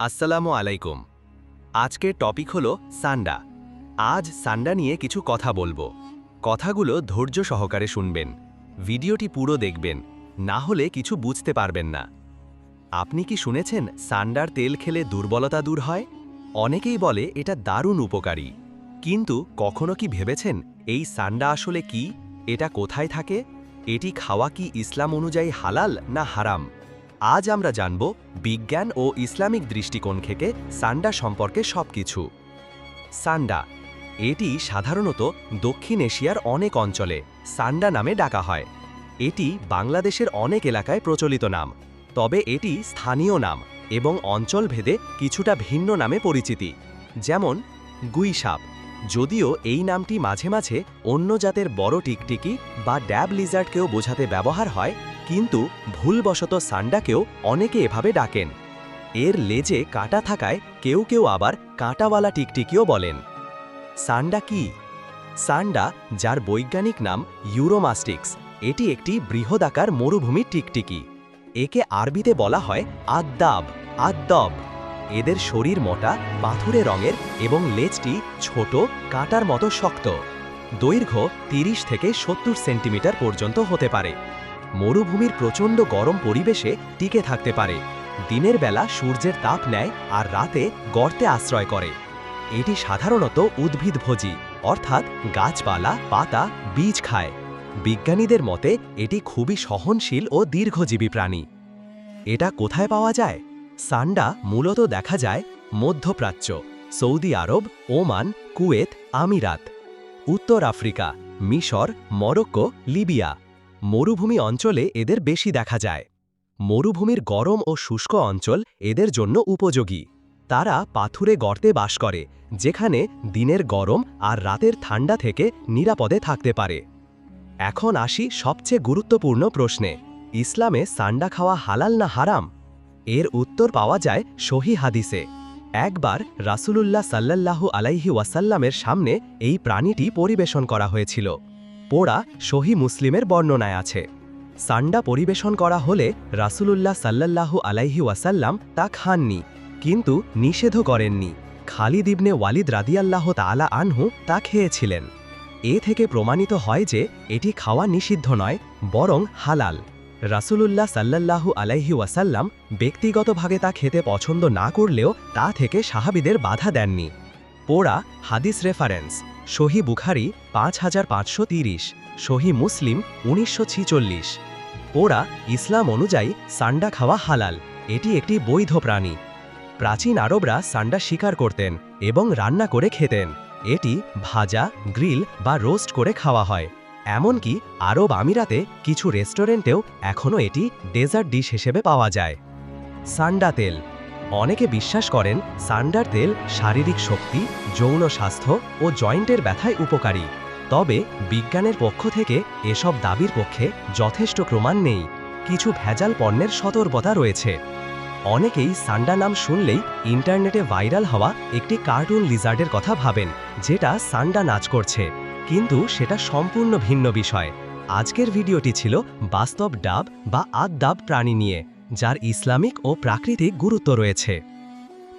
আসসালামু আলাইকুম। আজকের টপিক হলো সান্ডা। আজ সান্ডা নিয়ে কিছু কথা বলব। কথাগুলো ধৈর্য সহকারে শুনবেন। ভিডিওটি পুরো দেখবেন। না হলে কিছু বুঝতে পারবেন না। আপনি কি শুনেছেন সান্ডার তেল খেলে দুর্বলতা দূর হয়? অনেকেই বলে এটা দারুণ উপকারী। কিন্তু কখনো কি ভেবেছেন এই সান্ডা আসলে কি? এটা কোথায় থাকে? এটি খাওয়া কি ইসলাম অনুযায়ী হালাল না হারাম? আজ আমরা জানব বিজ্ঞান ও ইসলামিক দৃষ্টিকোণ থেকে সান্ডা সম্পর্কে সবকিছু। সান্ডা, এটি সাধারণত দক্ষিণ এশিয়ার অনেক অঞ্চলে সান্ডা নামে ডাকা হয়। এটি বাংলাদেশের অনেক এলাকায় প্রচলিত নাম, তবে এটি স্থানীয় নাম এবং অঞ্চলভেদে কিছুটা ভিন্ন নামে পরিচিতি। যেমন, গুইসাপ, যদিও এই নামটি মাঝে মাঝে অন্য জাতের বড় টিকটিকি বা ড্যাব লিজার্ডকেও বোঝাতে ব্যবহার হয় কিন্তু ভুলবশত সান্ডাকেও অনেকে এভাবে ডাকেন। এর লেজে কাটা থাকায় কেউ কেউ আবার কাঁটাওয়ালা টিকটিকিও বলেন। সান্ডা কি? সান্ডা, যার বৈজ্ঞানিক নাম ইউরোমাস্টিক্স, এটি একটি বৃহদাকার মরুভূমির টিকটিকি। একে আরবিতে বলা হয় আদ্দাব, আদ্দব। এদের শরীর মোটা, পাথুরে রঙের এবং লেজটি ছোট, কাঁটার মতো শক্ত। দৈর্ঘ্য ৩০ থেকে সত্তর সেন্টিমিটার পর্যন্ত হতে পারে। মরুভূমির প্রচণ্ড গরম পরিবেশে টিকে থাকতে পারে। দিনের বেলা সূর্যের তাপ নেয় আর রাতে গর্তে আশ্রয় করে। এটি সাধারণত উদ্ভিদভোজী অর্থাৎ গাছপালা, পাতা, বীজ খায়। বিজ্ঞানীদের মতে এটি খুবই সহনশীল ও দীর্ঘজীবী প্রাণী। এটা কোথায় পাওয়া যায়? সান্ডা মূলত দেখা যায় মধ্যপ্রাচ্য, সৌদি আরব, ওমান, কুয়েত, আমিরাত, উত্তর আফ্রিকা, মিশর, মরক্কো, লিবিয়া। মরুভূমি অঞ্চলে এদের বেশি দেখা যায়। মরুভূমির গরম ও শুষ্ক অঞ্চল এদের জন্য উপযোগী। তারা পাথুরে গর্তে বাস করে, যেখানে দিনের গরম আর রাতের ঠান্ডা থেকে নিরাপদে থাকতে পারে। এখন আসি সবচেয়ে গুরুত্বপূর্ণ প্রশ্নে, ইসলামে সান্ডা খাওয়া হালাল না হারাম? এর উত্তর পাওয়া যায় সহি হাদিসে। একবার রাসূলুল্লাহ সাল্লাল্লাহু আলাইহি ওয়াসাল্লামের সামনে এই প্রাণীটি পরিবেশন করা হয়েছিল। পোড়া সহি মুসলিমের বর্ণনায় আছে। সান্ডা পরিবেশন করা হলে রাসূলুল্লাহ সাল্লাল্লাহু আলাইহি ওয়াসাল্লাম তা খাননি, কিন্তু নিষেধও করেননি। খালিদ ইবনে ওয়ালিদ রাদিয়াল্লাহ তাআলা আনহু তা খেয়েছিলেন। এ থেকে প্রমাণিত হয় যে এটি খাওয়া নিষিদ্ধ নয়, বরং হালাল। রাসূলুল্লাহ সাল্লাল্লাহু আলাইহি ওয়াসাল্লাম ব্যক্তিগতভাবে তা খেতে পছন্দ না করলেও তা থেকে সাহাবিদের বাধা দেননি। পোড়া, হাদিস রেফারেন্স। সহি বুখারি পাঁচ হাজার পাঁচশো তিরিশ, সহি মুসলিম উনিশশো ছিচল্লিশ। পোড়া ইসলাম অনুযায়ী সান্ডা খাওয়া হালাল, এটি একটি বৈধ প্রাণী। প্রাচীন আরবরা সান্ডা শিকার করতেন এবং রান্না করে খেতেন। এটি ভাজা, গ্রিল বা রোস্ট করে খাওয়া হয়। এমনকি আরব আমিরাতে কিছু রেস্টুরেন্টেও এখনও এটি ডেজার্ট ডিশ হিসেবে পাওয়া যায়। সান্ডা তেল অনেকে বিশ্বাস করেন সান্ডার তেল শারীরিক শক্তি, যৌন স্বাস্থ্য ও জয়েন্টের ব্যথায় উপকারী। তবে বিজ্ঞানের পক্ষ থেকে এসব দাবির পক্ষে যথেষ্ট প্রমাণ নেই। কিছু ভেজাল পণ্যের সতর্কতা রয়েছে। অনেকেই সান্ডা নাম শুনলেই ইন্টারনেটে ভাইরাল হওয়া একটি কার্টুন লিজার্ডের কথা ভাবেন, যেটা সান্ডা নাচ করছে। কিন্তু সেটা সম্পূর্ণ ভিন্ন বিষয়। আজকের ভিডিওটি ছিল বাস্তব ডাব বা আদদাব প্রাণী নিয়ে। যার ইসলামিক ও প্রাকৃতিক গুরুত্ব রয়েছে।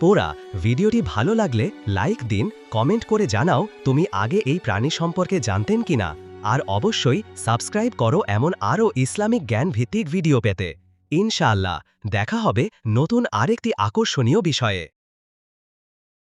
পোরা, ভিডিওটি ভালো লাগলে লাইক দিন, কমেন্ট করে জানাও তুমি আগে এই প্রাণী সম্পর্কে জানতেন কিনা। আর অবশ্যই সাবস্ক্রাইব করো এমন আরও ইসলামিক জ্ঞান ভিত্তিক ভিডিও পেতে। ইনশাআল্লাহ, দেখা হবে নতুন আরেকটি আকর্ষণীয় বিষয়ে।